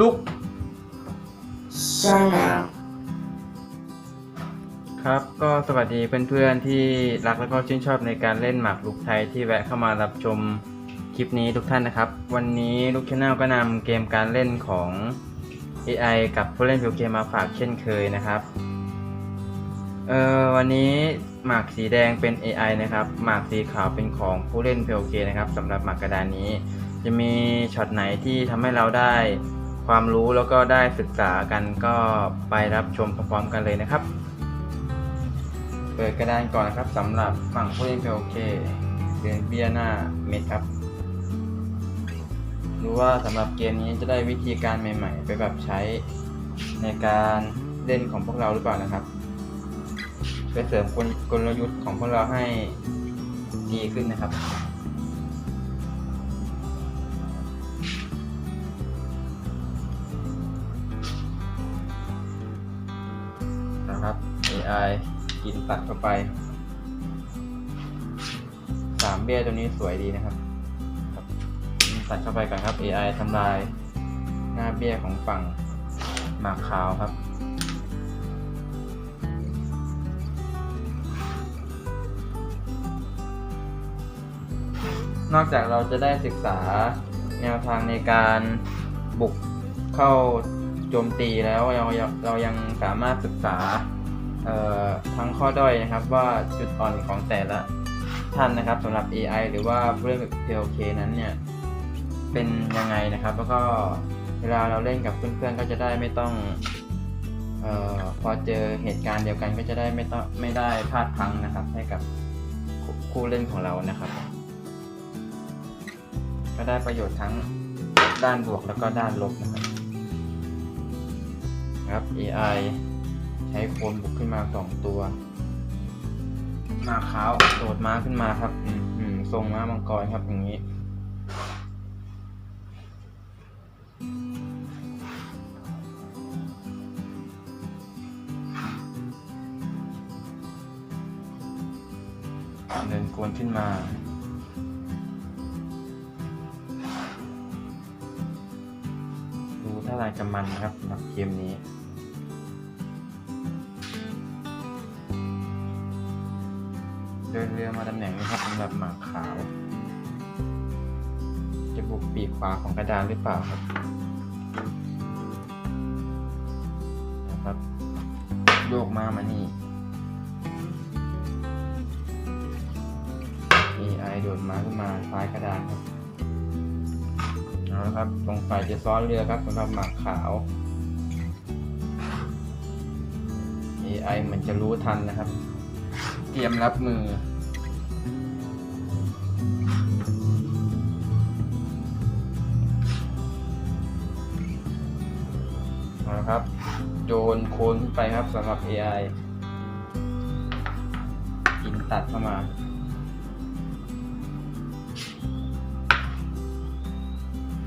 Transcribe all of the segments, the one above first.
ลุก Channel ครับก็สวัสดีเพื่อนๆที่รักและก็ชื่นชอบในการเล่นหมากรุกไทยที่แวะเข้ามารับชมคลิปนี้ทุกท่านนะครับ วันนี้ลูกช anel ก็นำเกมการเล่นของ AI กับผู้เล่นวิวเกมมาฝากเช่นเคยนะครับเอ่อวันนี้หมากสีแดงเป็น AI นะครับหมากสีขาวเป็นของผู้เล่น POK นะครับสำหรับหมากกระดานนี้ จะมีช็อตไหนที่ทำให้เราได้ ความรู้แล้วก็ได้ศึกษากันก็ไปรับชมพร้อมๆกันเลยนะครับ เปิดกระดานก่อนนะครับสำหรับฝั่งผู้เล่น POK เดือนเบียหน้าเม็ดครับรู้ว่าสำหรับเกมนี้จะได้วิธีการใหม่ ๆ ไปแบบใช้ในการเล่นของพวกเราหรือเปล่านะครับไปเสริมกลกลยุทธ์ของพวกเราให้ดีขึ้นนะครับ AI กินตัดเข้าไป สามเบี้ยตัวนี้สวยดีนะครับ ตัดเข้าไปก่อนครับ AI ทำลายหน้าเบี้ยของฝั่งหมากขาวครับนอกจากเราจะได้ศึกษาแนวทางในการบุกเข้าโจมตีแล้วเราเรายังสามารถศึกษา ทั้งข้อด้อยนะครับว่าจุดอ่อนของแต่ละท่านนะครับสำหรับ AI หรือว่าผู้เล่น PLK นั้นเนี่ยเป็นยังไงนะครับ แล้วก็เวลาเราเล่นกับเพื่อนๆก็จะได้ไม่ต้องออพอเจอเหตุการณ์เดียวกันก็จะได้ไม่ต้องไม่ได้พลาดพังนะครับ ให้กับคู่เล่นของเรานะครับ ก็ได้ประโยชน์ทั้งด้านบวกแล้วก็ด้านลบนะครับครับ AI ใช้โคนบุกขึ้นมาสองตัว มาขาวโดดม้าขึ้นมาครับอืมอืมทรงม้ามังกรครับอย่างนี้เดินกวนขึ้นมาดูท่าทางจะมันนะครับสำหรับเกมนี้ เดินเรือมาตำแหน่งนี้ครับสำหรับหมากขาว จะบุกปีกขวาของกระดานหรือเปล่าครับนะครับโยกมามานี่ AI โดดมาขึ้นมาซ้ายกระดานครับเอาละครับสงสัยจะซ้อนเรือครับสำหรับหมากขาว AI เหมือนจะรู้ทันนะครับ เตรียมรับมือเอาละครับโดนโคนขึ้นไปครับสำหรับ AI กินตัดเข้ามา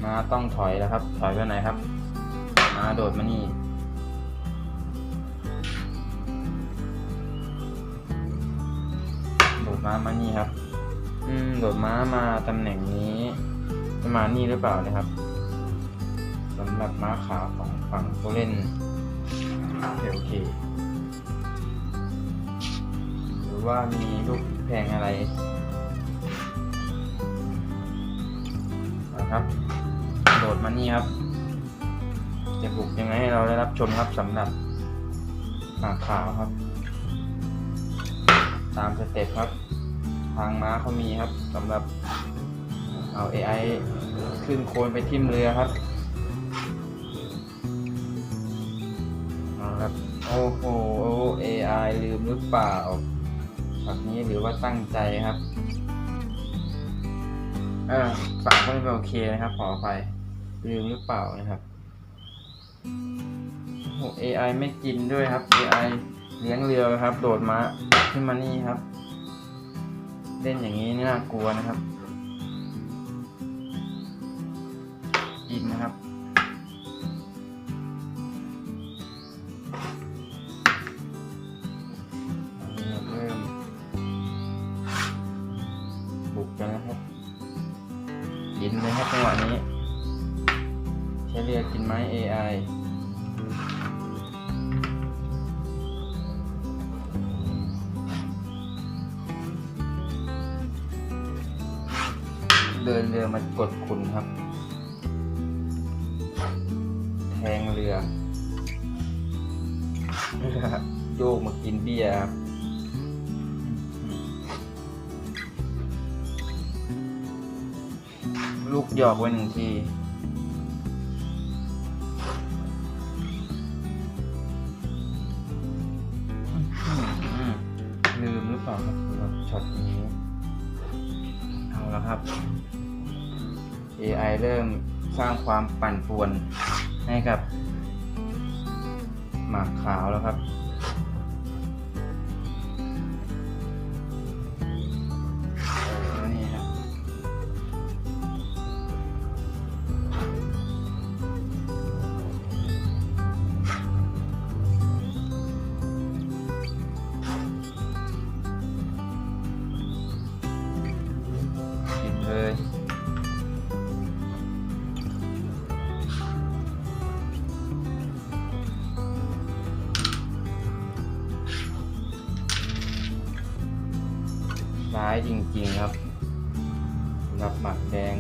มาต้องถอยแล้วครับ ถอยไปไหนครับ มาโดดมานี่ ม้ามานี่ครับ อืมโดดม้ามาตำแหน่งนี้จะมานี่หรือเปล่านะครับสำหรับม้าขาวของฝั่งผู้เล่นโอเคโอเคหรือว่ามีลูกแพงอะไรนะครับโดดมานี่ครับ จะบุกยังไงให้เราได้รับชมครับสำหรับหมาขาวครับ ตามสเต็ปครับ ทางม้าเขามีครับสำหรับเอา AI ขึ้นโคนไปทิ่มเรือครับเอาครับโอ้โห AI ลืมหรือเปล่าแบบนี้หรือว่าตั้งใจครับ เออฝั่งก็ไม่โอเคนะครับ ขออภัยลืมหรือเปล่านะครับโอ้ AI ไม่กินด้วยครับ AI เลี้ยงเรือครับ โดดมาขึ้นมานี่ครับ เล่นอย่างนี้นี่น่ากลัวนะครับกินนะครับ เริ่ม บุกกันนะครับกินเลยครับจังหวะนี้ ใช้เรือกินไหม AI เดินเรือมากดคุณครับ แทงเรือเรือโยกมากินเบียร์ครับลูกหยอกไว้หนึ่งทีอืมลืมหรือเปล่าครับสำหรับช็อตนี้ เอาละครับ AI เริ่มสร้างความปั่นป่วนให้กับ หมากขาวแล้วครับ เลย ร้ายจริงๆครับสำหรับหมักแดง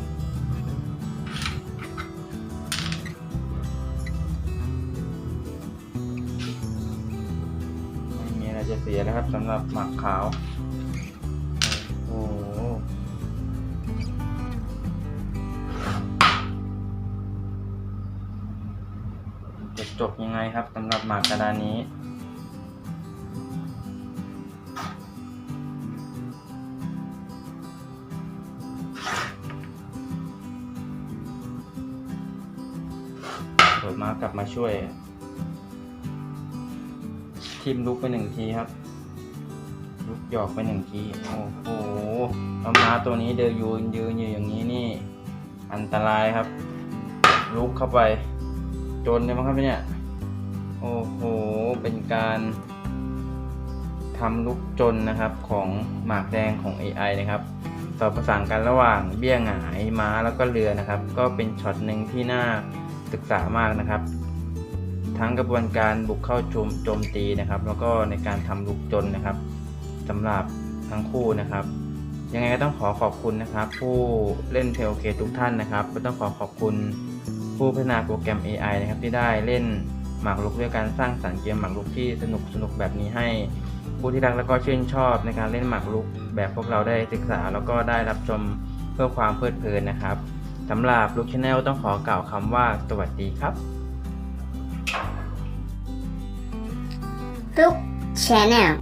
ไม่มีอะไรจะเสียแล้วครับสำหรับหมักขาว โอ้โห บยังไงครับสำหรับหมากกระดานนี้โดดมากลับมาช่วย ทีมลุกไปหนึ่งทีครับ ลุกหยอกไปหนึ่งที โอ้โหเอาม้าตัวนี้เดินยืนยืนอยู่อย่างนี้นี่ อันตรายครับ ลุกเข้าไปจนเลยมั้งครับเนี่ย โอ้โห เป็นการทำลุกจนนะครับของหมากแดงของ AI นะครับต่อประสานกันระหว่างเบี้ยหงายม้าแล้วก็เรือนะครับ ก็เป็นช็อตหนึ่งที่น่าศึกษามากนะครับ ทั้งกระบวนการบุกเข้าโจมโจมตีนะครับ แล้วก็ในการทำลุกจนนะครับสำหรับทั้งคู่นะครับยังไงก็ต้องขอขอบคุณนะครับ ผู้เล่นเพลเคทุกท่านนะครับก็ต้องขอขอบคุณผู้พัฒนาโปรแกรม AI นะครับที่ได้เล่น หมากรุกด้วยการสร้างสรรค์เกมหมากรุกที่สนุกสนุกแบบนี้ให้ผู้ที่รักและก็ชื่นชอบในการเล่นหมากรุกแบบพวกเราได้ศึกษา แล้วก็ได้รับชมเพื่อความเพลิดเพลินนะครับสำหรับลูกชาแนลต้องขอกล่าวคำว่าสวัสดีครับลูกชาแนล